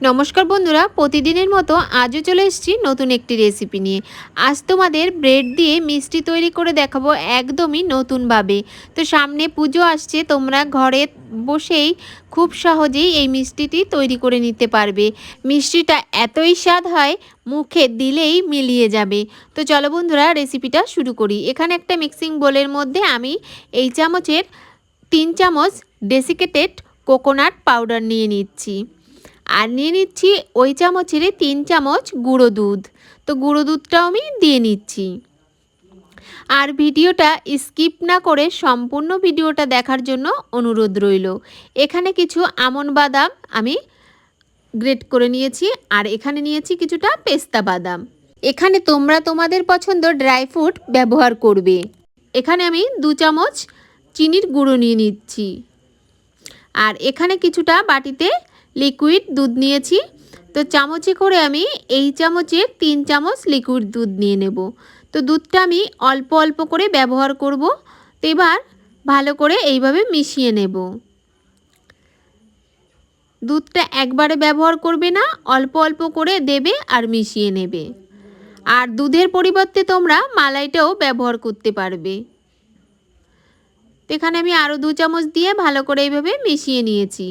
নমস্কার বন্ধুরা, প্রতিদিনের মতো আজও চলে এসেছি নতুন একটি রেসিপি নিয়ে। আজ তোমাদের ব্রেড দিয়ে মিষ্টি তৈরি করে দেখাবো একদমই নতুনভাবে। তো সামনে পুজো আসছে, তোমরা ঘরে বসেই খুব সহজেই এই মিষ্টিটি তৈরি করে নিতে পারবে। মিষ্টিটা এতই স্বাদ হয়, মুখে দিলেই মিলিয়ে যাবে। তো চলো বন্ধুরা রেসিপিটা শুরু করি। এখানে একটা মিক্সিং বোলের মধ্যে আমি এই চামচের তিন চামচ ডেসিকেটেড কোকোনাট পাউডার নিয়ে নিচ্ছি। আর নিয়ে নিচ্ছি ওই চামচের তিন চামচ গুঁড়ো দুধ। তো গুঁড়ো দুধটাও আমি দিয়ে নিচ্ছি। আর ভিডিওটা স্কিপ না করে সম্পূর্ণ ভিডিওটা দেখার জন্য অনুরোধ রইল। এখানে কিছু আমন বাদাম আমি গ্রেট করে নিয়েছি আর এখানে নিয়েছি কিছুটা পেস্তা বাদাম। এখানে তোমরা তোমাদের পছন্দ ড্রাই ফ্রুট ব্যবহার করবে। এখানে আমি দু চামচ চিনির গুঁড়ো নিয়ে নিচ্ছি। আর এখানে কিছুটা বাটিতে লিকুইড দুধ নিয়েছি। তো চামচে করে আমি এই চামচে তিন চামচ লিকুইড দুধ নিয়ে নেব। তো দুধটা আমি অল্প অল্প করে ব্যবহার করব। তো এবার ভালো করে এইভাবে মিশিয়ে নেব। দুধটা একবারে ব্যবহার করবে না, অল্প অল্প করে দেবে আর মিশিয়ে নেবে। আর দুধের পরিবর্তে তোমরা মালাইটাও ব্যবহার করতে পারবে। এখানে আমি আরও দু চামচ দিয়ে ভালো করে এইভাবে মিশিয়ে নিয়েছি।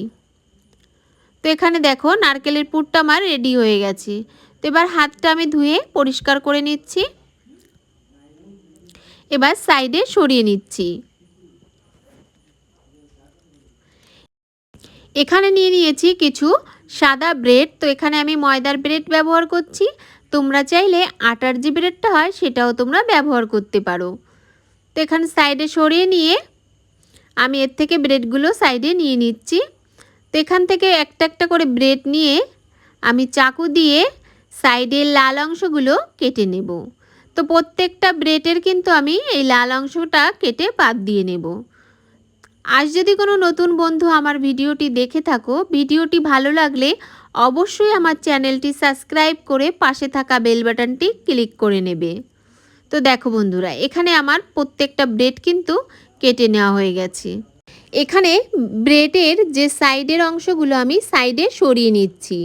তো এখানে দেখো, নারকেলের পুরটা আমার রেডি হয়ে গেছে। তো এবার হাতটা আমি ধুয়ে পরিষ্কার করে নিচ্ছি। এবার সাইডে সরিয়ে নিচ্ছি। এখানে নিয়ে নিয়েছি কিছু সাদা ব্রেড। তো এখানে আমি ময়দার ব্রেড ব্যবহার করছি। তোমরা চাইলে আটার যে ব্রেডটা হয়, সেটাও তোমরা ব্যবহার করতে পারো। তো এখানে সাইডে সরিয়ে নিয়ে আমি এর থেকে ব্রেডগুলো সাইডে নিয়ে নিচ্ছি। তো এখান থেকে একটা একটা করে ব্রেড নিয়ে আমি চাকু দিয়ে সাইডের লাল অংশগুলো কেটে নেব। তো প্রত্যেকটা ব্রেডের কিন্তু আমি এই লাল অংশটা কেটে বাদ দিয়ে নেব। আজ যদি কোনো নতুন বন্ধু আমার ভিডিওটি দেখে থাকো, ভিডিওটি ভালো লাগলে অবশ্যই আমার চ্যানেলটি সাবস্ক্রাইব করে পাশে থাকা বেল বাটনটি ক্লিক করে নেবে। তো দেখো বন্ধুরা, এখানে আমার প্রত্যেকটা ব্রেড কিন্তু কেটে নেওয়া হয়ে গেছে। এখানে ব্রেডের যে সাইডের অংশগুলো আমি সাইডে সরিয়ে নিচ্ছি।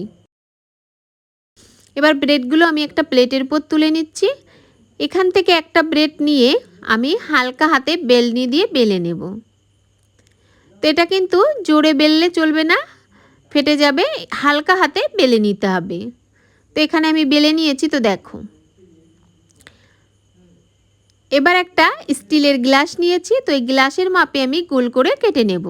এবার ব্রেডগুলো আমি একটা প্লেটের উপর তুলে নিচ্ছি। এখান থেকে একটা ব্রেড নিয়ে আমি হালকা হাতে বেলনি দিয়ে বেলে নেব। তো এটা কিন্তু জোরে বেললে চলবে না, ফেটে যাবে, হালকা হাতে বেলে নিতে হবে। তো এখানে আমি বেলে নিয়েছি, তো দেখো। এবার একটা স্টিলের গ্লাস নিয়েছি, তো এই গ্লাসের মাপে আমি গোল করে কেটে নেব।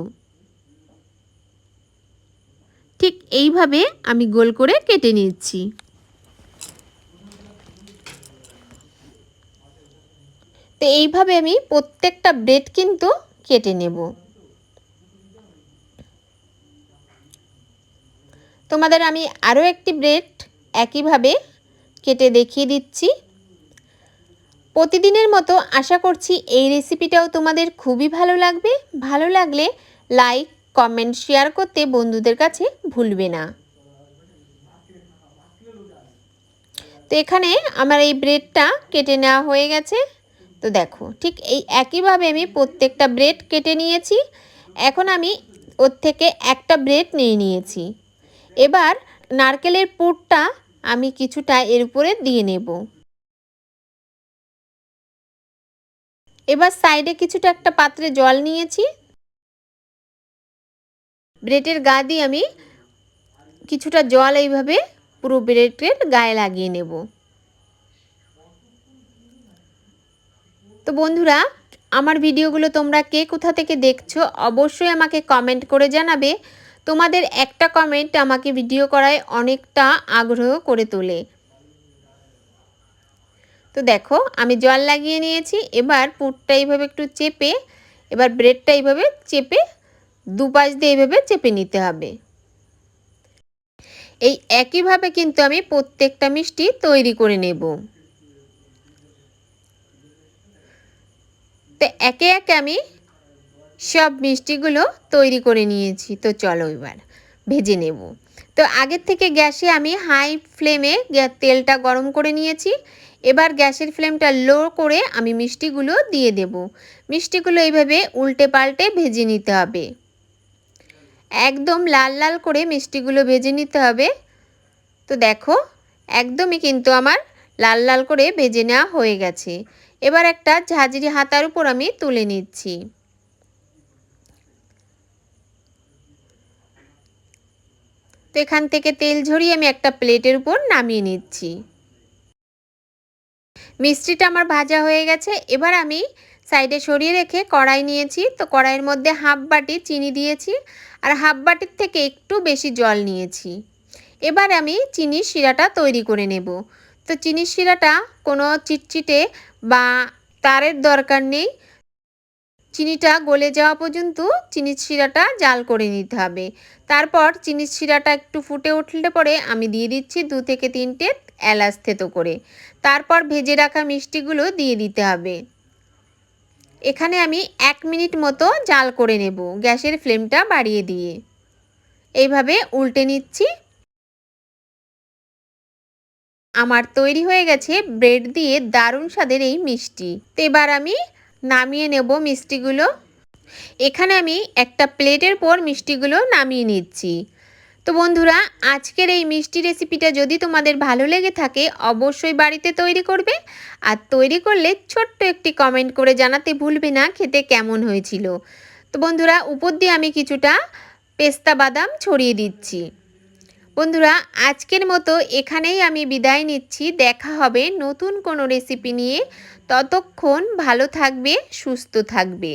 ঠিক এইভাবে আমি গোল করে কেটে নিচ্ছি। তো এইভাবে আমি প্রত্যেকটা ব্রেড কিন্তু কেটে নেব। তোমাদের আমি আরও একটি ব্রেড একইভাবে কেটে দেখিয়ে দিচ্ছি। প্রতিদিনের মতো আশা করছি এই রেসিপিটাও তোমাদের খুবই ভালো লাগবে। ভালো লাগলে লাইক কমেন্ট শেয়ার করতে বন্ধুদের কাছে ভুলবে না। তো এখানে আমার এই ব্রেডটা কেটে নেওয়া হয়ে গেছে। তো দেখো, ঠিক এই একইভাবে আমি প্রত্যেকটা ব্রেড কেটে নিয়েছি। এখন আমি ওর থেকে একটা ব্রেড নিয়ে নিয়েছি। এবার নারকেলের পুরটা আমি কিছুটা এর উপরে দিয়ে নেব। এবার সাইডে কিছুটা একটা পাত্রে জল নিয়েছি। ব্রেডের গা দিয়ে আমি কিছুটা জল এইভাবে পুরো ব্রেডের গায়ে লাগিয়ে নেব। তো বন্ধুরা, আমার ভিডিওগুলো তোমরা কে কোথা থেকে দেখছ অবশ্যই আমাকে কমেন্ট করে জানাবে। তোমাদের একটা কমেন্ট আমাকে ভিডিও করায় অনেকটা আগ্রহ করে তোলে। তো দেখো, আমি জল লাগিয়ে নিয়েছি, এবার পুরটা এইভাবে একটু চেপে, এবার ব্রেডটা এইভাবে চেপে, দুপাশ দিয়ে এইভাবে চেপে নিতে হবে। এই একইভাবে কিন্তু আমি প্রত্যেকটা মিষ্টি তৈরি করে নেব। তো একে একে আমি সব মিষ্টিগুলো তৈরি করে নিয়েছি, তো চলো এবার ভেজে নেব। তো আগের থেকে গ্যাসে আমি হাই ফ্লেমে তেলটা গরম করে নিয়েছি। এবার গ্যাসের ফ্লেমটা লো করে আমি মিষ্টিগুলো দিয়ে দেব। মিষ্টিগুলো এইভাবে উল্টে পাল্টে ভেজে নিতে হবে। একদম লাল লাল করে মিষ্টিগুলো ভেজে নিতে হবে। তো দেখো, একদমই কিন্তু আমার লাল লাল করে ভেজে নেওয়া হয়ে গেছে। এবার একটা ঝাঁঝরি হাতার উপর আমি তুলে নিচ্ছি। এখান থেকে তেল ঝরিয়ে আমি একটা প্লেটের উপর নামিয়ে নিচ্ছি। মিষ্টিটা আমার ভাজা হয়ে গেছে। এবার আমি সাইডে সরিয়ে রেখে কড়াই নিয়েছি। তো কড়াইয়ের মধ্যে হাফ বাটি চিনি দিয়েছি আর হাফ বাটির থেকে একটু বেশি জল নিয়েছি। এবার আমি চিনির শিরাটা তৈরি করে নেব। তো চিনির শিরাটা কোনো চিটচিটে বা তারের দরকার নেই। চিনিটা গলে যাওয়া পর্যন্ত চিনির শিরাটা জাল করে নিতে হবে। তারপর চিনির শিরাটা একটু ফুটে উঠলে পরে আমি দিয়ে দিচ্ছি দু থেকে তিনটে এলাচ থেতো করে। তারপর ভেজে রাখা মিষ্টিগুলো দিয়ে দিতে হবে। এখানে আমি এক মিনিট মতো জাল করে নেব গ্যাসের ফ্লেমটা বাড়িয়ে দিয়ে। এইভাবে উল্টে নিচ্ছি। আমার তৈরি হয়ে গেছে ব্রেড দিয়ে দারুণ স্বাদের এই মিষ্টি। তো এবার আমি নামিয়ে নেব মিষ্টিগুলো। এখানে আমি একটা প্লেটের পর মিষ্টিগুলো নামিয়ে নিচ্ছি। তো বন্ধুরা, আজকের এই মিষ্টি রেসিপিটা যদি তোমাদের ভালো লেগে থাকে, অবশ্যই বাড়িতে তৈরি করবে। আর তৈরি করলে ছোট্ট একটি কমেন্ট করে জানাতে ভুলবে না, খেতে কেমন হয়েছিল। তো বন্ধুরা, উপর দিয়ে আমি কিছুটা পেস্তা বাদাম ছড়িয়ে দিচ্ছি। বন্ধুরা, আজকের মতো এখানেই আমি বিদায় নিচ্ছি। দেখা হবে নতুন কোনো রেসিপি নিয়ে। ততক্ষণ ভালো থাকবে, সুস্থ থাকবে।